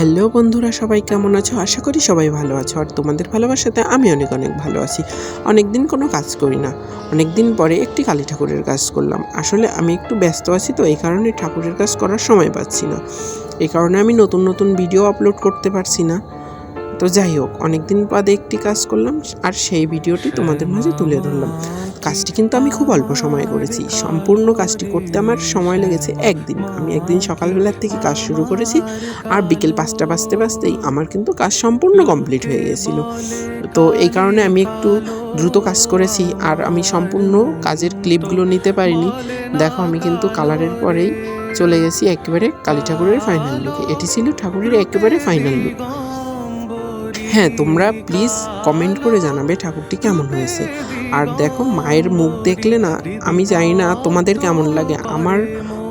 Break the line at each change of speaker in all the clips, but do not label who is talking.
Hello বন্ধুরা, সবাই কেমন আছো? আশা করি সবাই ভালো আছো। আর তোমাদের ভালোবাসাতে আমি অনেক অনেক ভালো আছি। অনেক দিন কোনো কাজ করি না। অনেক দিন পরে একটি কালী ঠাকুরের কাজ করলাম। আসলে আমি একটু ব্যস্ত আছি তো, এই কারণে ঠাকুরের কাজ করার সময় পাচ্ছি না। এই কারণে আমি নতুন নতুন ভিডিও আপলোড করতে পারছি না। তো যাই হোক অনেক দিন বাদে একটি কাজ করলাম আর সেই ভিডিওটি তোমাদের মাঝে তুলে ধরলাম। কাজটি কিন্তু আমি খুব অল্প সময়ে করেছি। সম্পূর্ণ কাজটি করতে আমার সময় লেগেছে একদিন। আমি একদিন সকালবেলার থেকে কাজ শুরু করেছি আর বিকেল পাঁচটা বাজতে বাজতেই আমার কিন্তু কাজ সম্পূর্ণ কমপ্লিট হয়ে গেছিল। তো এই কারণে আমি একটু দ্রুত কাজ করেছি আর আমি সম্পূর্ণ কাজের ক্লিপগুলো নিতে পারিনি। দেখো, আমি কিন্তু কালারের পরেই চলে গেছি একেবারে কালী ঠাকুরের ফাইনাল লুকে এটি ছিল ঠাকুরের একেবারে ফাইনাল লুক হ্যাঁ তোমরা প্লিজ কমেন্ট করে জানাবে ঠাকুরটি কেমন হয়েছে। আর দেখো, মায়ের মুখ দেখলে না, আমি জানি না তোমাদের কেমন লাগে। আমার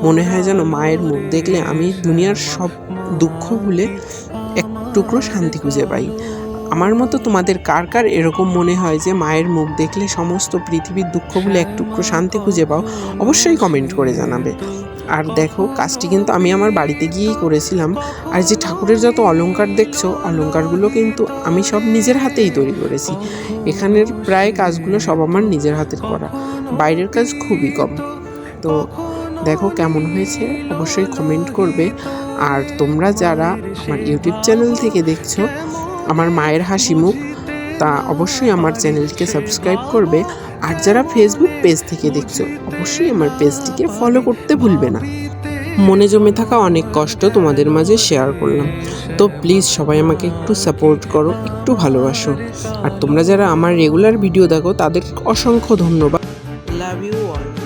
মনে হয় যেন মায়ের মুখ দেখলে আমি দুনিয়ার সব দুঃখ ভুলে এক টুকরো শান্তি খুঁজে পাই। আমার মতো তোমাদের কার কার এরকম মনে হয় যে মায়ের মুখ দেখলে সমস্ত পৃথিবীর দুঃখ ভুলে এক টুকরো শান্তি খুঁজে পাও? অবশ্যই কমেন্ট করে জানাবে। আর দেখো, কাজটি কিন্তু আমি আমার বাড়িতে গিয়েই করেছিলাম। আর যে ঠাকুরের যত অলংকার দেখছ, অলংকারগুলো কিন্তু আমি সব নিজের হাতেই তৈরি করেছি। এখানের প্রায় কাজগুলো সব আমার নিজের হাতের করা। বাইরের কাজ খুবই কম। তো দেখো কেমন হয়েছে, অবশ্যই কমেন্ট করবে। আর তোমরা যারা আমার ইউটিউব চ্যানেল থেকে দেখছ, আমার মায়ের হাসি মুখ তা অবশ্যই আমার চ্যানেলকে সাবস্ক্রাইব করবে। আর যারা ফেসবুক পেজ থেকে দেখছ, অবশ্যই আমার পেজটিকে ফলো করতে ভুলবে না। মনে জমে থাকা অনেক কষ্ট তোমাদের মাঝে শেয়ার করলাম। তো প্লিজ সবাই আমাকে একটু সাপোর্ট করো, একটু ভালোবাসো। আর তোমরা যারা আমার রেগুলার ভিডিও দেখো, তাদের অসংখ্য ধন্যবাদ। Love you all